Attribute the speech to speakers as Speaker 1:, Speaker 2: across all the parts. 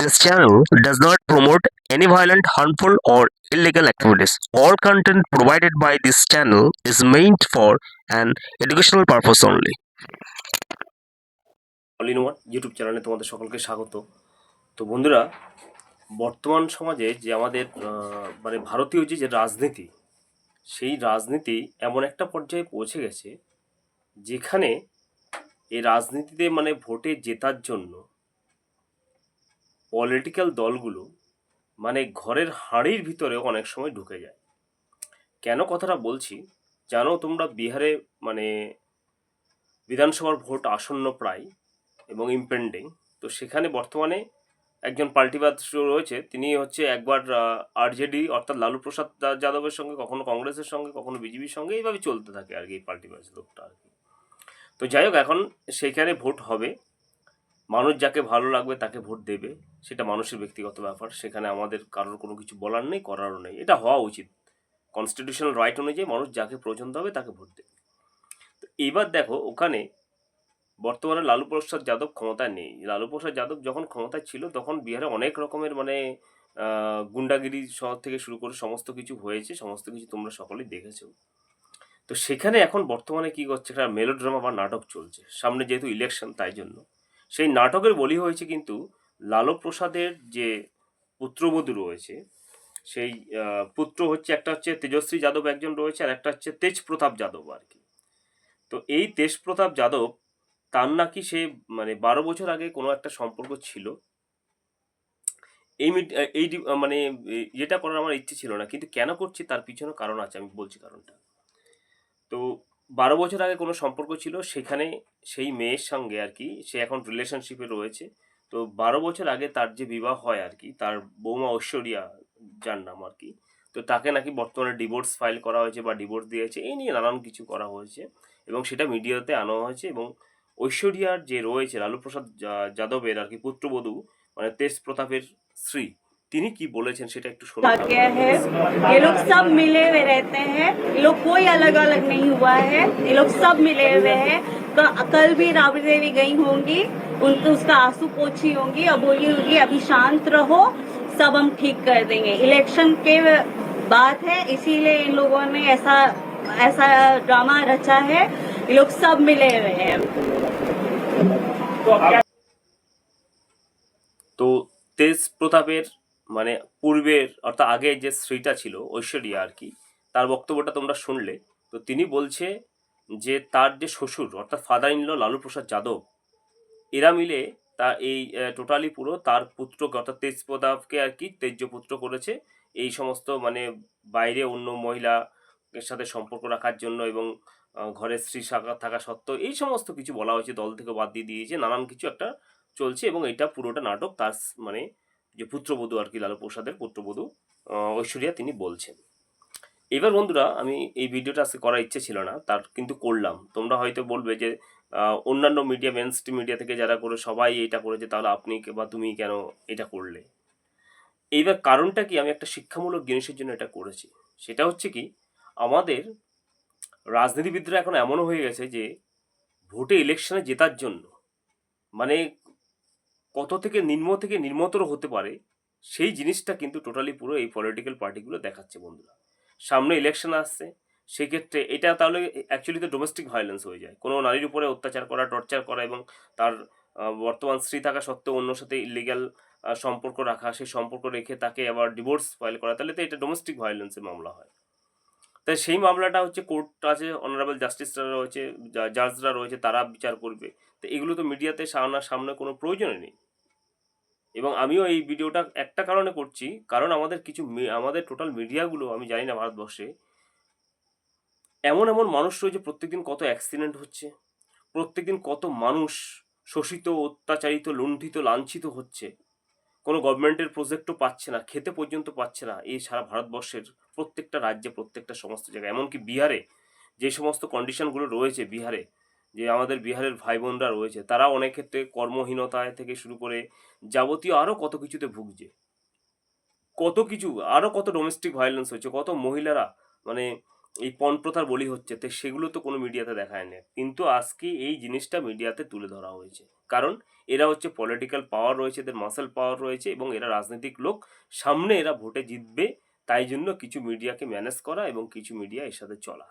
Speaker 1: This channel does not promote any violent, harmful, or illegal activities. All content provided by this channel is meant for an educational purpose only.
Speaker 2: All in one YouTube চ্যানেলে তোমাদের সকলকে স্বাগত তো বন্ধুরা বর্তমান সমাজে আহ, মানে ভারতীয় যে যে রাজনীতি সেই রাজনীতি এমন একটা পর্যায়ে পৌঁছে গেছে যেখানে এই রাজনীতিতে মানে ভোটে জেতার জন্য পলিটিক্যাল দলগুলো মানে ঘরের হাঁড়ির ভিতরে অনেক সময় ঢুকে যায়। কেন কথাটা বলছি? জানো তোমরা বিহারে মানে বিধানসভার ভোট আসন্ন প্রায় এবং ইম্পেন্ডিং তো সেখানে বর্তমানে একজন পাল্টিবাদ রয়েছে, তিনি হচ্ছে একবার আরজেডি অর্থাৎ লালু প্রসাদ যাদবের সঙ্গে, কখনো কংগ্রেসের সঙ্গে, কখনো বিজেপির সঙ্গে এইভাবে চলতে থাকে আর কি এই পাল্টিবাজ লোকটা আর কি। তো যাই হোক, এখন সেখানে ভোট হবে। মানুষ যাকে ভালো লাগবে তাকে ভোট দেবে, সেটা মানুষের ব্যক্তিগত ব্যাপার। সেখানে আমাদের কারোর কোনো কিছু বলার নেই, করারও নেই। এটা হওয়া উচিত। কনস্টিটিউশনাল রাইট অনুযায়ী মানুষ যাকে পছন্দ হবে তাকে ভোট দেবে। তো এইবার দেখো, ওখানে বর্তমানে লালু প্রসাদ যাদব ক্ষমতায় নেই। লালু প্রসাদ যাদব যখন ক্ষমতায় ছিল, তখন বিহারে অনেক রকমের মানে গুন্ডাগিরি শহর থেকে শুরু করে সমস্ত কিছু হয়েছে, সমস্ত কিছু তোমরা সকলেই দেখেছ। তো সেখানে এখন বর্তমানে কি করছে, একটা মেলোড্রামা বা নাটক চলছে। সামনে যেহেতু ইলেকশন তাই জন্য। সেই নাটকের বলি হয়েছে কিন্তু লালু প্রসাদের যে পুত্রবধূ রয়েছে, সেই পুত্র হচ্ছে একটা হচ্ছে তেজস্বী যাদব একজন রয়েছে আর একটা হচ্ছে তেজ প্রতাপ যাদব আর কি। তো এই তেজ প্রতাপ যাদব, তার নাকি সে মানে বারো বছর আগে কোনো একটা সম্পর্ক ছিল। এই এই মানে এটা করার আমার ইচ্ছে ছিল না, কিন্তু কেন করছি তার পিছনে কারণ আছে, আমি বলছি কারণটা। তো বারো বছর আগে কোনো সম্পর্ক ছিল, সেখানে সেই মেয়ের সঙ্গে আর কি, সে এখন রিলেশনশিপে রয়েছে। তো বারো বছর আগে তার যে বিবাহ হয় আর কি, তার বৌমা ঐশ্বরিয়া, যার নাম আর কি, তো তাকে নাকি বর্তমানে ডিভোর্স ফাইল করা হয়েছে বা ডিভোর্স দিয়েছে, এই নিয়ে নানান কিছু করা হয়েছে এবং সেটা মিডিয়াতে আনা হয়েছে এবং ঐশ্বরিয়ার যে রয়েছে লালু প্রসাদ যাদবের আর কি পুত্রবধূ মানে তেজ প্রতাপের স্ত্রী তিনি কি বলেছেন সেটা একটু শোনা
Speaker 3: कहा गया है ये लोग सब मिले हुए रहते हैं ये लोग कोई अलग अलग नहीं हुआ है ये लोग सब मिले हुए हैं क- कल भी राबड़ी देवी गई होंगी उनको उसका आंसू पोछी होंगी और बोली होगी अभी शांत रहो सब हम ठीक कर देंगे इलेक्शन के बात है इसीलिए इन लोगों ने ऐसा ऐसा ड्रामा रचा है ये लोग सब मिले हुए हैं
Speaker 2: তো তেজ প্রতাপের মানে পূর্বের অর্থাৎ আগে যে স্ত্রীটা ছিল ঐশ্বরিয়া আর কি তার বক্তব্যটা তোমরা শুনলে। তো তিনি বলছে যে তার যে শ্বশুর অর্থাৎ father in law Lalu Prasad Yadav এরা মিলে তা এই টোটালি পুরো তার পুত্রকে অর্থাৎ তেজ প্রতাপকে আর কি তেজ্য পুত্র করেছে। এই সমস্ত মানে বাইরে অন্য মহিলা এর সাথে সম্পর্ক রাখার জন্য এবং আহ, ঘরে স্ত্রী শাখা থাকা সত্ত্বেও এই সমস্ত কিছু বলা হয়েছে দল থেকে বাদ দিয়ে দিয়েছে নানান কিছু একটা চলছে এবং এটা পুরোটা নাটক তার মানে যে পুত্রবধূ আর কি লালু প্রসাদের পুত্রবধূ ঐশ্বরিয়া তিনি বলছেন। এবার বন্ধুরা, আমি এই ভিডিওটা আজকে করার ইচ্ছে ছিল না, তার কিন্তু করলাম। তোমরা হয়তো বলবে যে অন্যান্য মিডিয়া মেন স্ট্রিম মিডিয়া থেকে যারা করে সবাই এটা করেছে, তাহলে আপনি বা তুমি কেন এটা করলে? এইবার কারণটা কি? আমি একটা শিক্ষামূলক জিনিসের জন্য এটা করেছি। সেটা হচ্ছে কি, আমাদের রাজনীতিবিদরা এখন এমনও হয়ে গেছে যে, ভোটে ইলেকশনে জেতার জন্য মানে কত থেকে নিম্ন থেকে নিম্নতর হতে পারে, সেই জিনিসটা কিন্তু টোটালি পুরো এই পলিটিক্যাল পার্টিগুলো দেখাচ্ছে বন্ধুরা। সামনে ইলেকশন আসছে, সেক্ষেত্রে এটা তাহলে অ্যাকচুয়ালি তো ডোমেস্টিক ভায়োলেন্স হয়ে যায়। কোনো নারীর উপরে অত্যাচার করা টর্চার করা এবং তার বর্তমান স্ত্রী থাকা সত্ত্বেও অন্য সাথে ইলিগ্যাল সম্পর্ক রাখা সেই সম্পর্ক রেখে তাকে আবার ডিভোর্স ফাইল করা, তাহলে তো এটা ডোমেস্টিক ভায়োলেন্সের মামলা হয়। তাই সেই মামলাটা হচ্ছে কোর্ট আছে অনারেবল জাস্টিসরা রয়েছে জাজরা রয়েছে, তারা বিচার করবে। তো এগুলো তো মিডিয়াতে সামনা, সামনে কোনো প্রয়োজনই নেই। এবং আমিও এই ভিডিওটা একটা কারণে করছি, কারণ আমাদের কিছু আমাদের টোটাল মিডিয়াগুলো আমি জানি না ভারতবর্ষে, এমন এমন মানুষ রয়েছে, প্রত্যেকদিন কত অ্যাক্সিডেন্ট হচ্ছে, প্রত্যেকদিন কত মানুষ শোষিত, অত্যাচারিত, লুণ্ঠিত, লাঞ্ছিত হচ্ছে। কোনো গভর্নমেন্টের প্রজেক্টও পাচ্ছে না, খেতে পর্যন্ত পাচ্ছে না এই সারা ভারতবর্ষের প্রত্যেকটা রাজ্যে, প্রত্যেকটা সমস্ত জায়গায়। এমনকি বিহারে যে সমস্ত কন্ডিশনগুলো রয়েছে বিহারে, যে আমাদের বিহারের ভাই বোনরা রয়েছে তারা অনেক ক্ষেত্রে কর্মহীনতায় থেকে শুরু করে যাবতীয় আরও কত কিছুতে ভুগছে। কত কিছু আরও কত ডোমেস্টিক ভায়োলেন্স হচ্ছে কত মহিলারা মানে এই পণ প্রথার বলি হচ্ছে, তো সেগুলো তো কোনো মিডিয়াতে দেখায় না কিন্তু আজকে এই জিনিসটা মিডিয়াতে তুলে ধরা হয়েছে। কারণ এরা হচ্ছে পলিটিক্যাল পাওয়ার রয়েছে, এদের মাসেল পাওয়ার রয়েছে এবং এরা রাজনৈতিক লোক। সামনে এরা ভোটে জিতবে, তাই জন্য কিছু মিডিয়াকে ম্যানেজ করা এবং কিছু মিডিয়া এর সাথে চলা।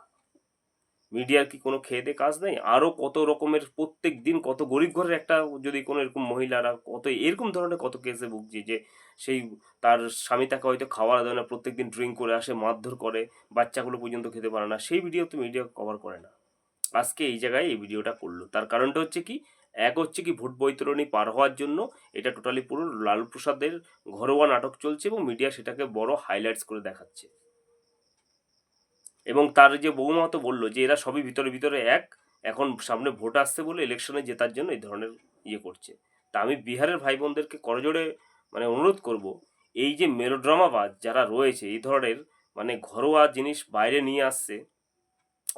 Speaker 2: মিডিয়ার কি কোনো খেয়ে দে কাজ নেই? আরও কত রকমের প্রত্যেক দিন কত গরিব ঘরের একটা যদি কোনো এরকম মহিলারা কত এরকম ধরনের কত কেসে ভুগছে যে সেই তার স্বামী তাকে হয়তো খাওয়ার দেয় না প্রত্যেক দিন ড্রিঙ্ক করে আসে, মারধর করে, বাচ্চাগুলো পর্যন্ত খেতে পারে না। সেই ভিডিও তো মিডিয়া কভার করে না। আজকে এই জায়গায় এই ভিডিওটা করল। তার কারণটা হচ্ছে কি? এক হচ্ছে কি ভোট বৈতরণী পার হওয়ার জন্য। এটা টোটালি পুরো লালু প্রসাদের ঘরোয়া নাটক চলছে এবং মিডিয়া সেটাকে বড় হাইলাইটস করে দেখাচ্ছে। এবং তার যে বৌমা তো বলল যে এরা সবই ভিতরে ভিতরে এক, এখন সামনে ভোট আসছে বলে ইলেকশনে জেতার জন্য এই ধরনের ইয়ে করছে। তা আমি বিহারের ভাই বোনদেরকে করজোড়ে মানে অনুরোধ করব, এই যে মেলোড্রামাবাজ যারা রয়েছে, এই ধরনের মানে ঘরোয়া জিনিস বাইরে নিয়ে আসছে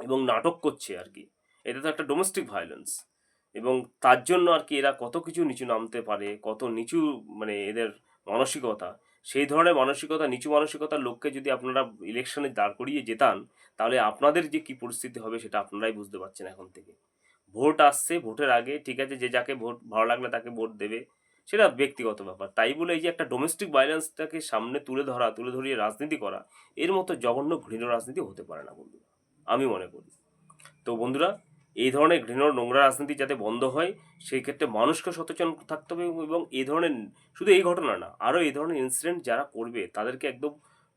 Speaker 2: এবং নাটক করছে আর কি এটা তো একটা ডোমেস্টিক ভায়োলেন্স এবং তার জন্য আর কি এরা কত কিছু নিচু নামতে পারে, কত নিচু মানে এদের মানসিকতা, সেই ধরনের মানসিকতা, নিচু মানসিকতার লোককে যদি আপনারা ইলেকশনে দাঁড় করিয়ে যেতান তাহলে আপনাদের যে কি পরিস্থিতি হবে সেটা আপনারাই বুঝতে পারছেন এখন থেকে। ভোট আসছে, ভোটের আগে ঠিক আছে, যে যাকে ভোট ভালো লাগলে তাকে ভোট দেবে, সেটা ব্যক্তিগত ব্যাপার। তাই বলে এই যে একটা ডোমেস্টিক ভায়োলেন্সটাকে সামনে তুলে ধরা, তুলে ধরিয়ে রাজনীতি করা, এর মতো জঘন্য ঘৃণ রাজনীতি হতে পারে না বন্ধুরা, আমি মনে করি। তো বন্ধুরা এই ধরনের ঘৃণ নোংরা রাজনীতি যাতে বন্ধ হয়, সেই ক্ষেত্রে মানুষকে সচেতন থাকতে হবে এবং এই ধরনের শুধু এই ঘটনা না, আরও এই ধরনের ইনসিডেন্ট যারা করবে, তাদেরকে একদম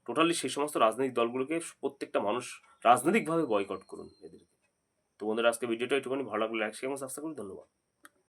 Speaker 2: টোটালি সেই সমস্ত রাজনৈতিক দলগুলোকে প্রত্যেকটা মানুষ রাজনৈতিকভাবে বয়কট করুন এদেরকে। তো বন্ধুরা আজকে ভিডিওটা একটুখানি ভালো লাগলে লাইক শেয়ার এবং সাবস্ক্রাইব করুন ধন্যবাদ।